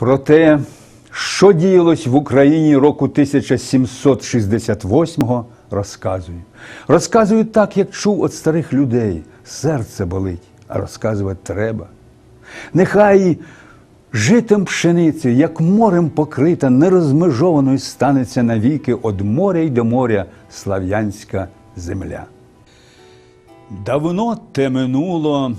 Про те, що діялось в Україні року 1768-го, розказую. Розказую так, як чув від старих людей. Серце болить, а розказувати треба. Нехай житим пшеницею, як морем покрита, нерозмежованою станеться навіки од моря й до моря слав'янська земля. Давно те минуло,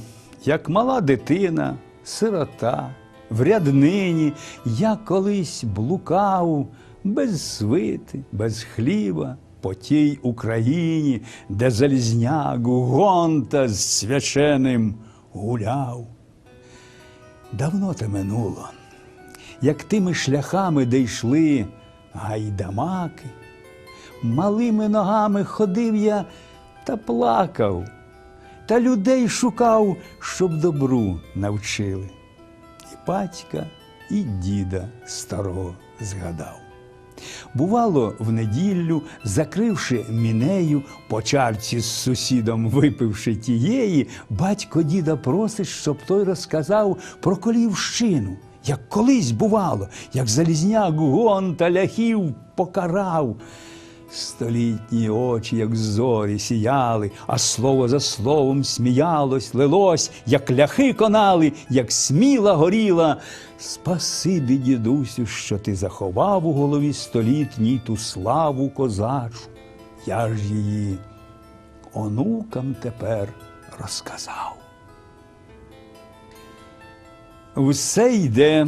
як мала дитина, сирота, в ряднині я колись блукав без свити, без хліба по тій Україні, де залізняк гонта з свяченим гуляв. Давно те минуло, як тими шляхами, де гайдамаки, малими ногами ходив я та плакав, та людей шукав, щоб добру навчили. Батька, і діда старого згадав. Бувало, в неділю, закривши мінею, по чарці з сусідом випивши тієї, батько діда просить, щоб той розказав про колівщину, як колись бувало, як залізняк гон та ляхів покарав. Столітні очі, як зорі, сіяли, а слово за словом сміялось, лилось, як ляхи конали, як сміла горіла. Спасибі, дідусю, що ти заховав у голові столітній ту славу козачу. Я ж її онукам тепер розказав. Все йде,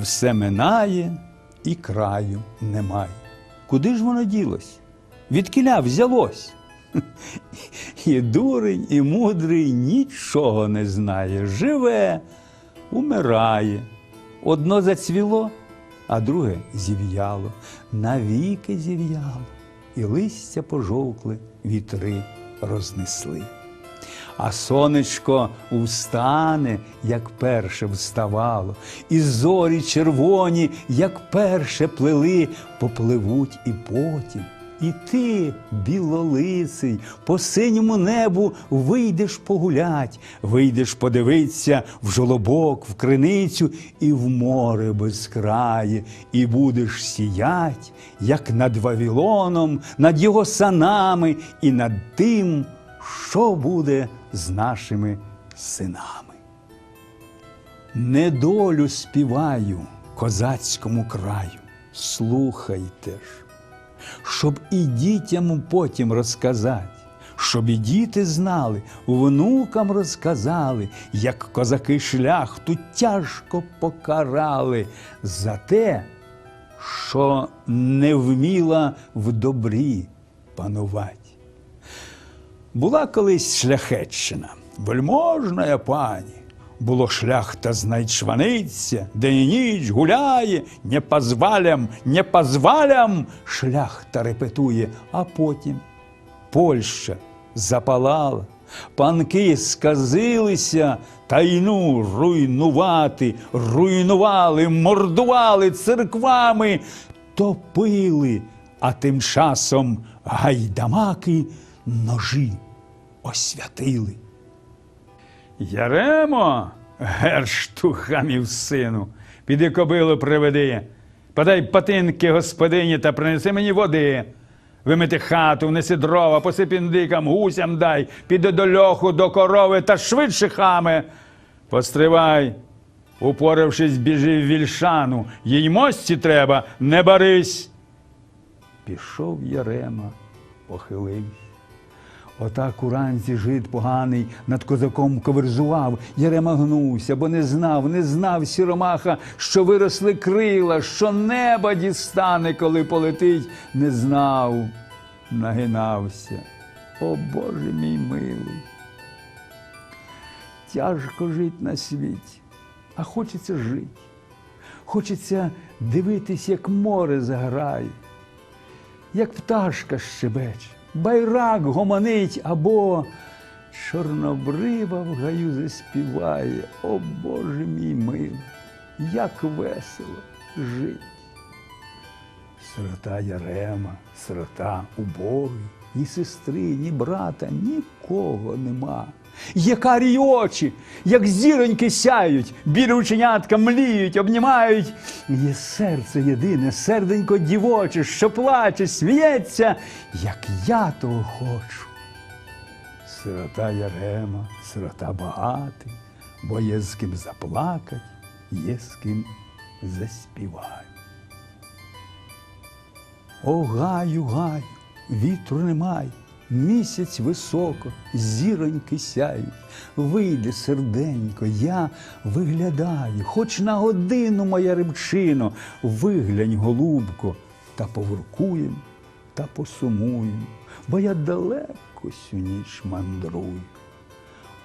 все минає, і краю немає. Куди ж воно ділось? Відкіля взялось? І дурень, і мудрий нічого не знає. Живе, умирає. Одно зацвіло, а друге зів'яло, навіки зів'яло, і листя пожовкли, вітри рознесли. А сонечко встане, як перше вставало, і зорі червоні, як перше плели, попливуть і потім. І ти, білолиций, по синьому небу вийдеш погулять, вийдеш подивитися в жолобок, в криницю і в море безкрає, і будеш сіять, як над Вавилоном, над його санами і над тим, що буде з нашими синами. Недолю співаю козацькому краю, слухайте ж, щоб і дітям потім розказати, щоб і діти знали, внукам розказали, як козаки шляхту тяжко покарали за те, що не вміла в добрі панувати. Була колись шляхетщина, вельможна пані. Було шляхта знайчваниця, день і ніч гуляє, не позвалям, не позвалям, шляхта репетує, а потім Польща запалала, панки сказилися, тайну руйнувати, руйнували, мордували церквами, топили, а тим часом гайдамаки ножі освятили. Яремо, гершту хамів сину, піди кобилу приведи, подай патинки господині та принеси мені води. Вимити хату, внеси дрова, посип індикам, гусям дай, піди до льоху, до корови та швидше хаме. Постривай, упоравшись, біжи в вільшану, їй мості треба, не барись. Пішов Ярема, похилився. Отак уранці жид поганий над козаком коверзував, Ярема гнувся, бо не знав, не знав сіромаха, що виросли крила, що неба дістане, коли полетить, не знав, нагинався. О Боже мій милий. Тяжко жить на світі, а хочеться жити. Хочеться дивитись, як море заграє як пташка щебече, байрак гомонить або чорнобрива в гаю заспіває. О Боже мій милий, як весело жить. Сирота Ярема, сирота убогий, ні сестри, ні брата, нікого нема. Є карі очі, як зіроньки сяють, білі ученятка мліють, обнімають. Є серце єдине, серденько дівоче, що плаче, сміється, як я того хочу. Сирота Ярема, сирота багатий, бо є з ким заплакать, є з ким заспівать. О, гаю, гаю, вітру немає, місяць високо, зіроньки сяють. Вийди, серденько, я виглядаю, хоч на годину, моя рибчино, виглянь, голубко, та поворкуєм, та посумуєм, бо я далеко сю ніч мандрую.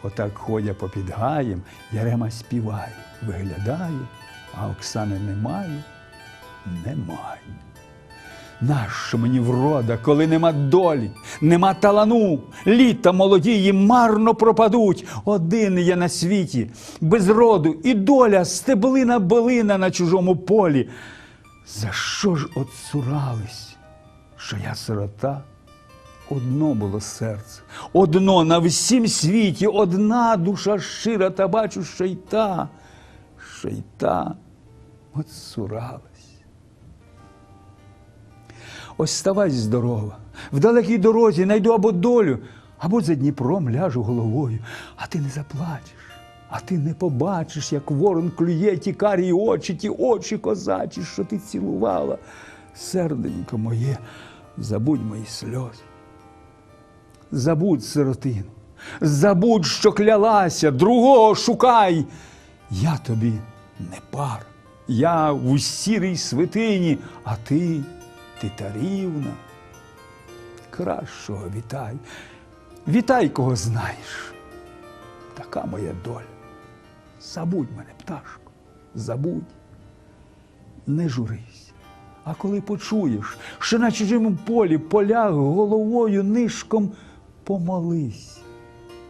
Отак ходя попід гаєм, Ярема співає, виглядає, а Оксани немає, немає. Нащо мені врода, коли нема долі, нема талану, літа молодії марно пропадуть. Один я на світі, без роду, і доля стеблина билина на чужому полі. За що ж отсурались, що я сирота? Одно було серце, одно на всім світі, одна душа щира, та бачу, що й та, що й та отсуралась. Ось ставай здорова, в далекій дорозі найду або долю, або за Дніпром ляжу головою, а ти не заплачеш, а ти не побачиш, як ворон клює ті карі очі, ті очі козачі, що ти цілувала. Серденько моє, забудь мої сльози. Забудь сиротину, забудь, що клялася, другого шукай. Я тобі не пар, я в сірій святині, а ти титарівна. Кращого вітай, вітай, кого знаєш. Така моя доля. Забудь мене, пташко, забудь, не журись. А коли почуєш, що на чужому полі поляг головою нишком помолись.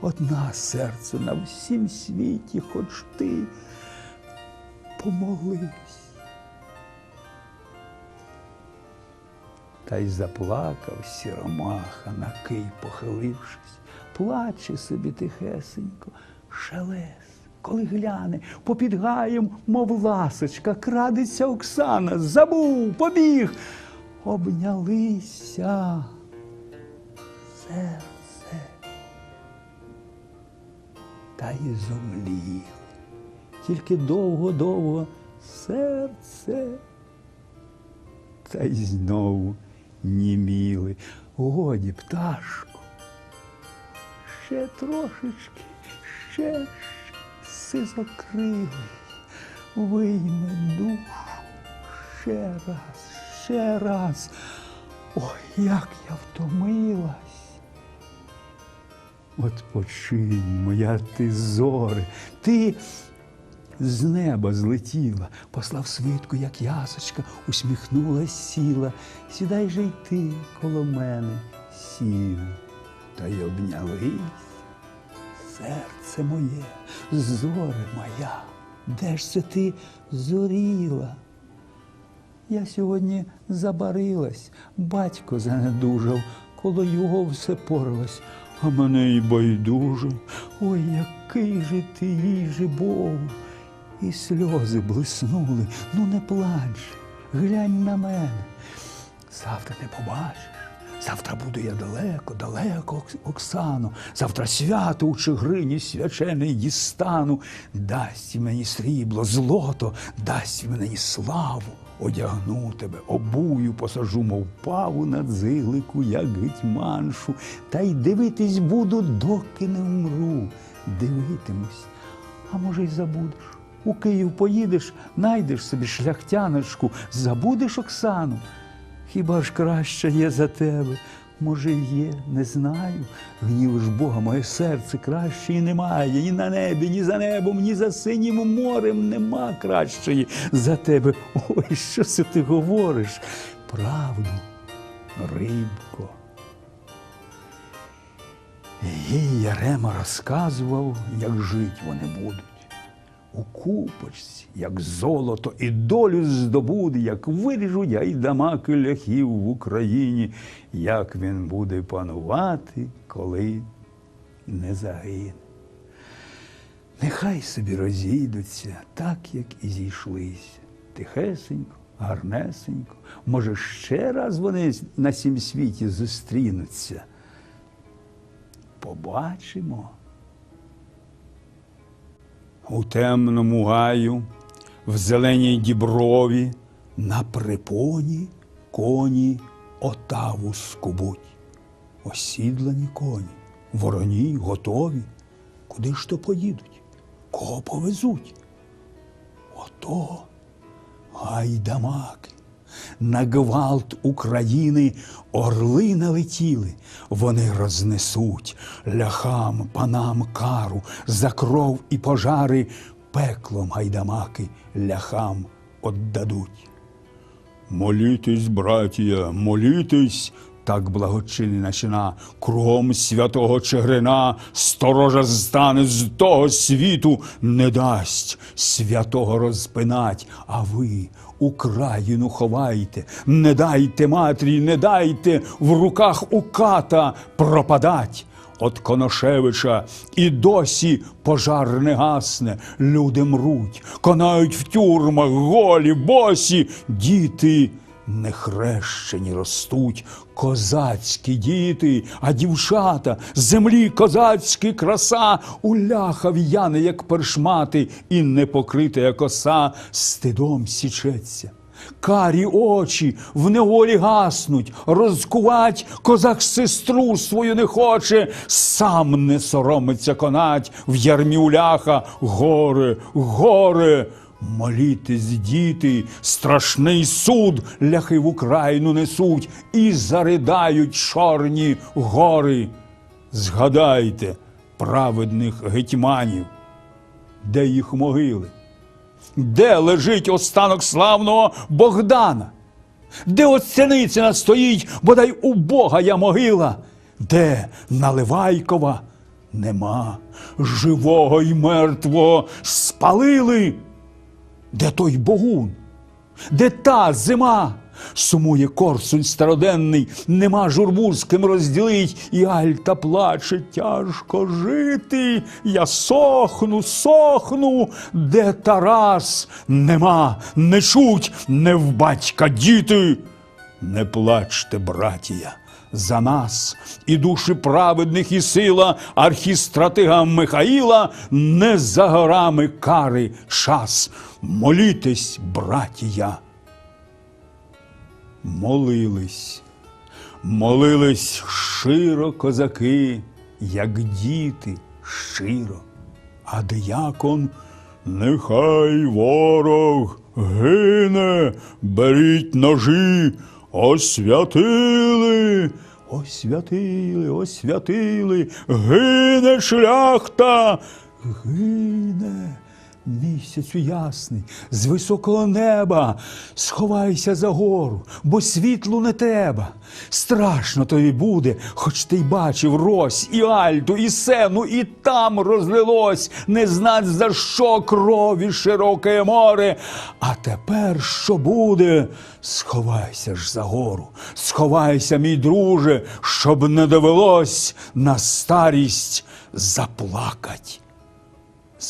Одна серце на всім світі, хоч ти помолись. Та й заплакав сіромаха, на кий похилившись, плаче собі тихесенько, шелес. Коли гляне, попід гаєм, мов ласочка, крадеться Оксана, забув, побіг, обнялися. Серце. Та й зомліли, тільки довго-довго серце. Та й знову німіли. Годі, пташку. Ще трошечки, ще сизокрилий, вийме душу ще раз, ще раз. Ой, як я втомилась. От починь, моя ти зоре, ти з неба злетіла, послав свитку, як ясочка, усміхнулась, сіла. Сідай же й ти коло мене сів, та й обнялись. Серце моє, зоре моя, де ж це ти зоріла? Я сьогодні забарилась, батько занедужав, коло його все поралось, а мене й байдуже. Ой, який же ти їжі Богу. І сльози блиснули. Ну не плач, глянь на мене. Завтра не побачиш. Завтра буду я далеко, далеко, Окс- Оксано. Завтра свято у Чигирині свячений дістану. Дасть мені срібло, злото, дасть мені славу. Одягну тебе, обую, посажу, мов паву на дзилику, як гетьманшу. Та й дивитись буду, доки не умру. Дивитимусь, а може, й забудеш. У Київ поїдеш, найдеш собі шляхтяночку, забудеш Оксану. Хіба ж краще є за тебе? Може, є, не знаю. Гнівиш Бога, моє серце краще і немає. Ні на небі, ні за небом, ні за синім морем нема кращої за тебе. Ой, що це ти говориш? Правду, рибко. Їй Ярема розказував, як жить вони будуть. У купочці, як золото і долю здобуде, як виріжуть гайдамаки ляхів в Україні, як він буде панувати, коли не загине. Нехай собі розійдуться, так, як і зійшлися. Тихесенько, гарнесенько. Може, ще раз вони на сім світі зустрінуться. Побачимо. У темному гаю, в зеленій діброві, на припоні коні отаву скубуть. Осідлані коні, вороні готові. Куди ж то поїдуть? Кого повезуть? Ото гайдамаки. На гвалт України орли налетіли, вони рознесуть ляхам, панам кару, за кров і пожари. Пеклом гайдамаки ляхам отдадуть. Молітесь, братія, молітесь, так благочинний начина, кругом святого Чигирина, сторожа стане з того світу, не дасть. Святого розпинать, а ви Україну ховайте, не дайте матрі, не дайте в руках у ката пропадать. От Коношевича і досі пожар не гасне, люди мруть, конають в тюрмах, голі, босі, діти нехрещені ростуть, козацькі діти, а дівчата, землі козацькі краса, у ляха в'яне, як першмати, і непокрита, як оса, стидом січеться. Карі очі в неволі гаснуть, розкувать козак сестру свою не хоче, сам не соромиться конать в ярмі у ляха, горе, горе. Молітесь, діти, страшний суд ляхи в Україну несуть і заридають чорні гори. Згадайте праведних гетьманів, де їх могили. Де лежить останок славного Богдана? Де Оцяницина стоїть, бодай у Бога я могила? Де Наливайкова нема, живого й мертвого спалили? Де той Богун? Де та зима? Сумує корсунь староденний, нема журбу з ким розділить, і Альта плаче тяжко жити. Я сохну, сохну, де Тарас? Нема, не чуть, не в батька діти. Не плачте, братія, за нас і душі праведних, і сила архістратига Михаїла не за горами кари час. Молітесь, братія. Молились, молились широ козаки, як діти щиро, а диякон нехай ворог гине, беріть ножі, освятили, освятили, освятили, гине шляхта, гине. Місяцю ясний, з високого неба, сховайся за гору, бо світлу не треба. Страшно тобі буде, хоч ти й бачив рось, і альту, і сену, і там розлилось, не знать за що крові широке море. А тепер що буде? Сховайся ж за гору, сховайся, мій друже, щоб не довелось на старість заплакать.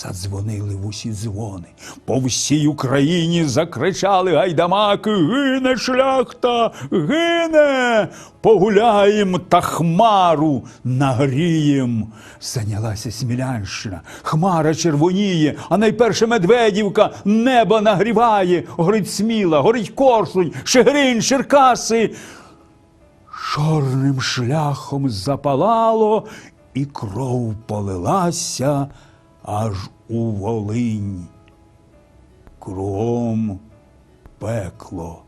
Задзвонили в усі дзвони. По всій Україні закричали гайдамаки Гине шляхта, гине, погуляєм та хмару нагрієм. Зайнялася Смілянщина, хмара червоніє, а найперше Медведівка небо нагріває. Горить Сміла, горить Корсунь, Шегрин, Черкаси. Чорним шляхом запалало, і кров полилася аж у Волинь. Кругом пекло.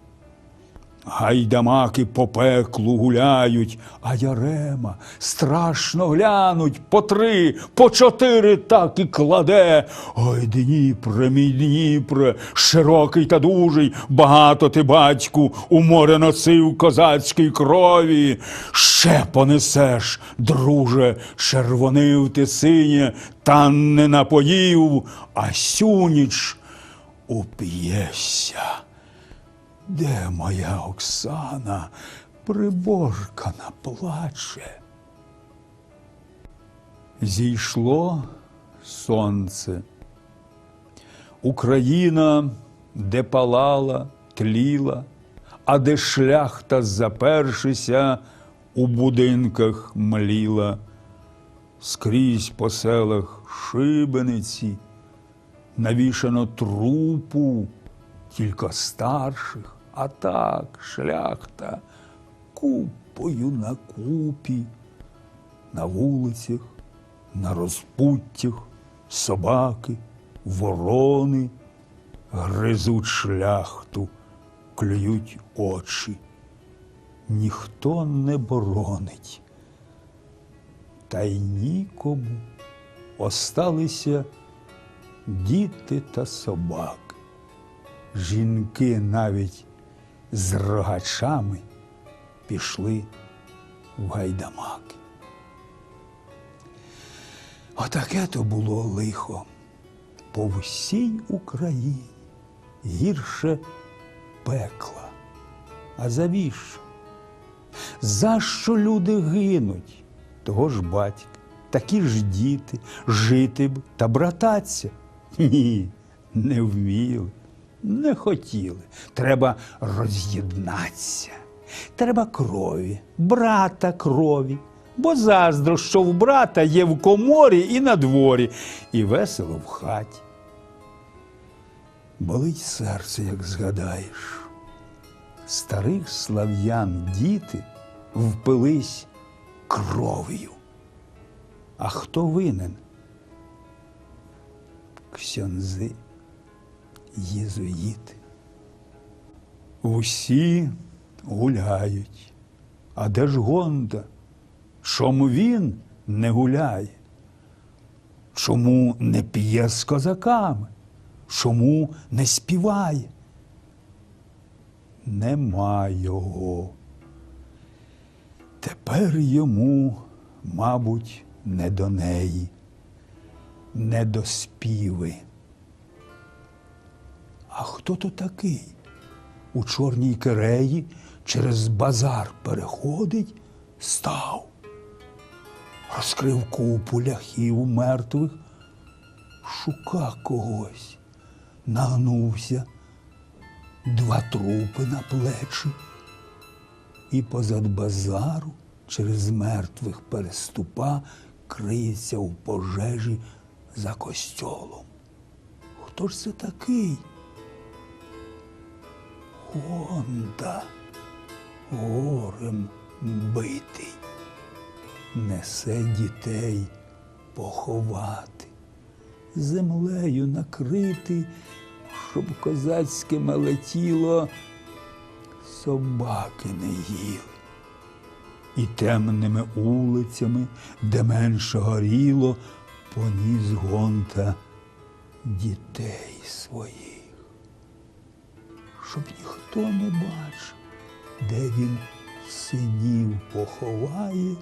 Гайдамаки по пеклу гуляють, а Ярема страшно глянуть по три, по чотири так і кладе. Ой, Дніпре, мій Дніпре, широкий та дужий, багато ти, батьку, у море носив козацькій крові. Ще понесеш, друже, червонив ти синє, та не напоїв, а сюніч уп'єшся. Де моя Оксана приборкана плаче? Зійшло сонце. Україна, де палала, тліла, а де шляхта, запершися, у будинках мліла, скрізь по селах шибениці, навішано трупу, тільки старших, а так шляхта купою на купі, на вулицях, на розпуттях собаки, ворони гризуть шляхту, клюють очі. Ніхто не боронить, та й нікому осталися діти та собаки. Жінки навіть з рогачами пішли в гайдамаки. Отаке то було лихо по всій Україні гірше пекла. А завіщо? За що люди гинуть? Того ж батька, такі ж діти, жити б та брататься. Ні, не вміли, не хотіли. Треба роз'єднатися. Треба крові, брата крові. Бо заздро, що в брата є в коморі і на дворі, і весело в хаті. Болить серце, як згадаєш. Старих слав'ян діти впились кров'ю. А хто винен? Ксьонзи, єзуїти. Усі гуляють. А де ж Гонда? Чому він не гуляє? Чому не п'є з козаками? Чому не співає? Нема його. Тепер йому, мабуть, не до неї, не до співи. А хто то такий? У чорній кереї через базар переходить, став, розкрив купу ляхів мертвих, шука когось, нагнувся, два трупи на плечі, і позад базару через мертвих переступа криється в пожежі за костьолом. Хто ж це такий? Гонда горем битий, несе дітей поховати, землею накритий, щоб козацьке летіло, собаки не їли. І темними улицями, де менше горіло, поніс гонта дітей своїх щоб ніхто не бачив, де він синів поховає,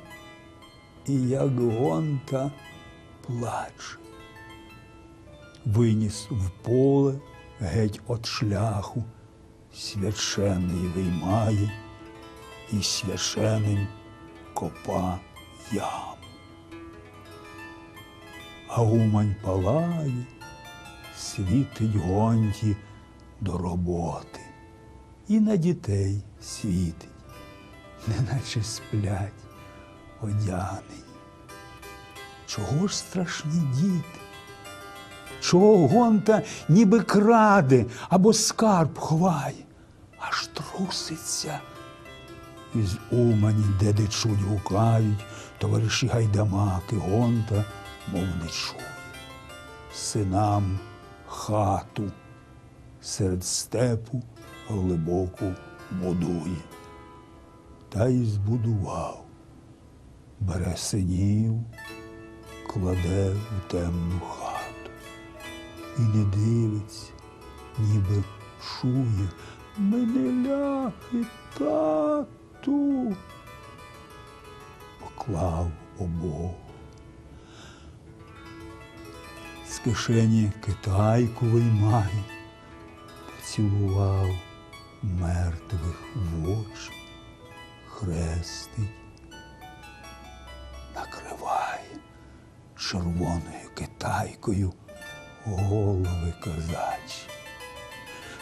і як гонта плаче. Виніс в поле геть от шляху, священий виймає, і священим копа яму. А умань палає, світить гонті до роботи і на дітей світить, неначе сплять одягнені. Чого ж страшні діти? Чого гонта ніби краде або скарб ховає, аж труситься. Із Умані, де дичуть гукають, товариші гайдамаки, гонта, мов не чує. Синам хату серед степу глибоку будує. Та й збудував, бере синів, кладе в темну хату і не дивиться, ніби чує мене ляхи, тату. Поклав обох. З кишені китайку виймає, поцілував мертвих в очі, хрестить, накриває червоною китайкою голови козачі.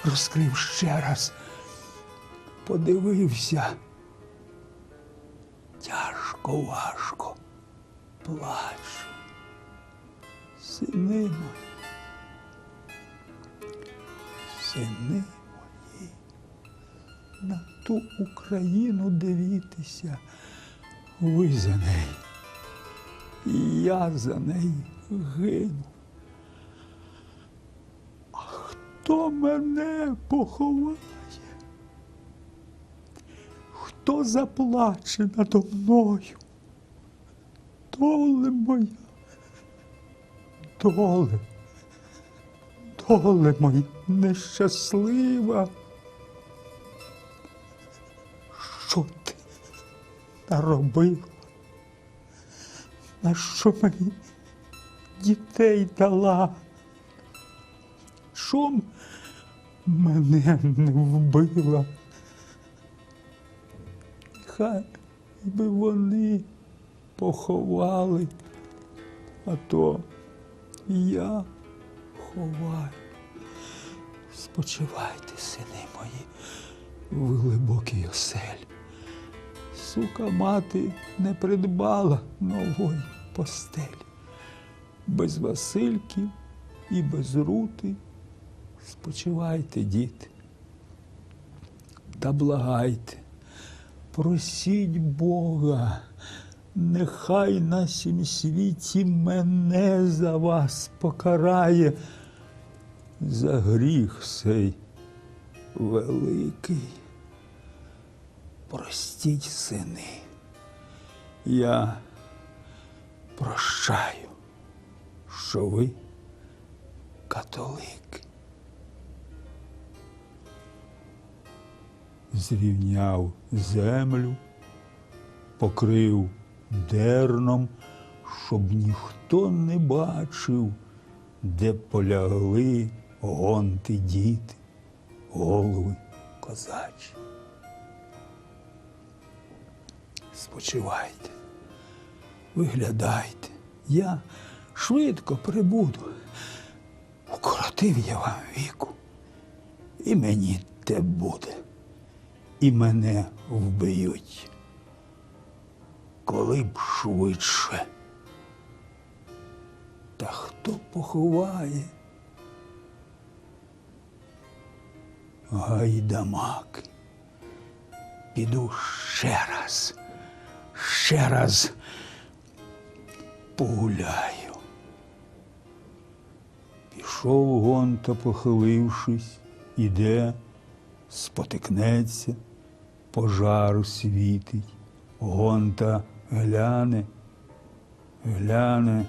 Розкрив ще раз, подивився. Тяжко, важко плачу. Сини мої, сини на ту Україну дивітеся, ви за неї, і я за неї гину. А хто мене поховає? Хто заплаче надо мною? Доле моя, доле, доле моя нещаслива. Наробила? На що мені дітей дала? Що мене не вбила? Хай би вони поховали, а то я ховаю. Спочивайте, сини мої, в глибокій оселі. Сука мати не придбала нової постелі. Без Васильків і без рути спочивайте, діти. Та благайте, просіть Бога, нехай на сім світі мене за вас покарає за гріх сей великий. Простіть, сини, я прощаю, що ви католики. Зрівняв землю, покрив дерном, щоб ніхто не бачив, де полягли гонти діти, голови козачі. Спочивайте, виглядайте, я швидко прибуду. Укоротив я вам віку, і мені те буде, і мене вбиють. Коли б швидше. Та хто поховає? Гайдамаки. Піду ще раз, ще раз погуляю. Пішов гонта, похилившись, іде, спотикнеться, пожар світить. Гонта гляне, гляне,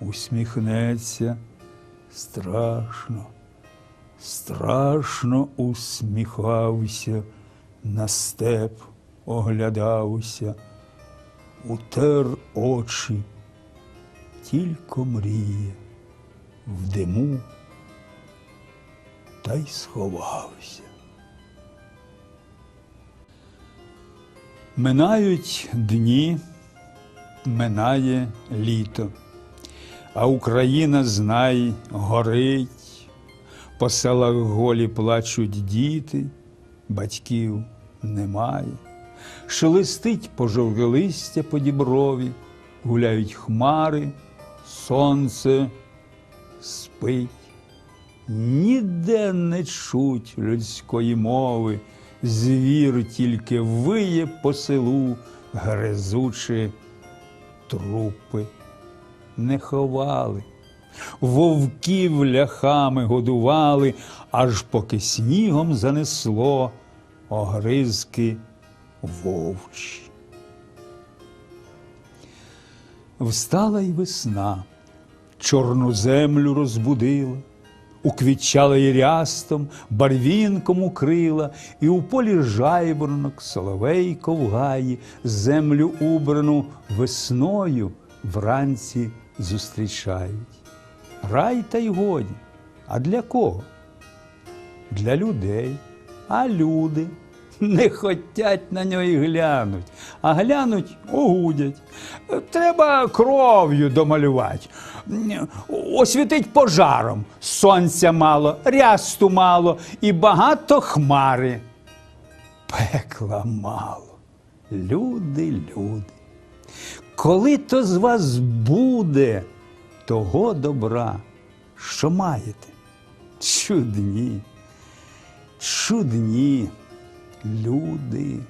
усміхнеться, страшно, страшно усміхався, на степ оглядався, утер очі, тільки мріє, в диму та й сховався. Минають дні, минає літо, а Україна, знай, горить, по селах голі плачуть діти, батьків немає. Шелестить пожовге листя по діброві, гуляють хмари, сонце спить. Ніде не чуть людської мови, звір тільки виє по селу, гризучи трупи. Не ховали, вовків ляхами годували, аж поки снігом занесло огризки вовчі. Встала й весна, чорну землю розбудила, уквітчала й рястом, барвінком укрила, і у полі жайворонок, соловейко в гаї, землю убрану весною вранці зустрічають. Рай та й годі. А для кого? Для людей. А люди не хотять на нього й глянуть, а глянуть огудять. Треба кров'ю домалювати. освітить пожаром. Сонця мало, рясту мало і багато хмари. Пекла мало. Люди, люди. Коли то з вас буде того добра, що маєте? Чудні, чудні люди.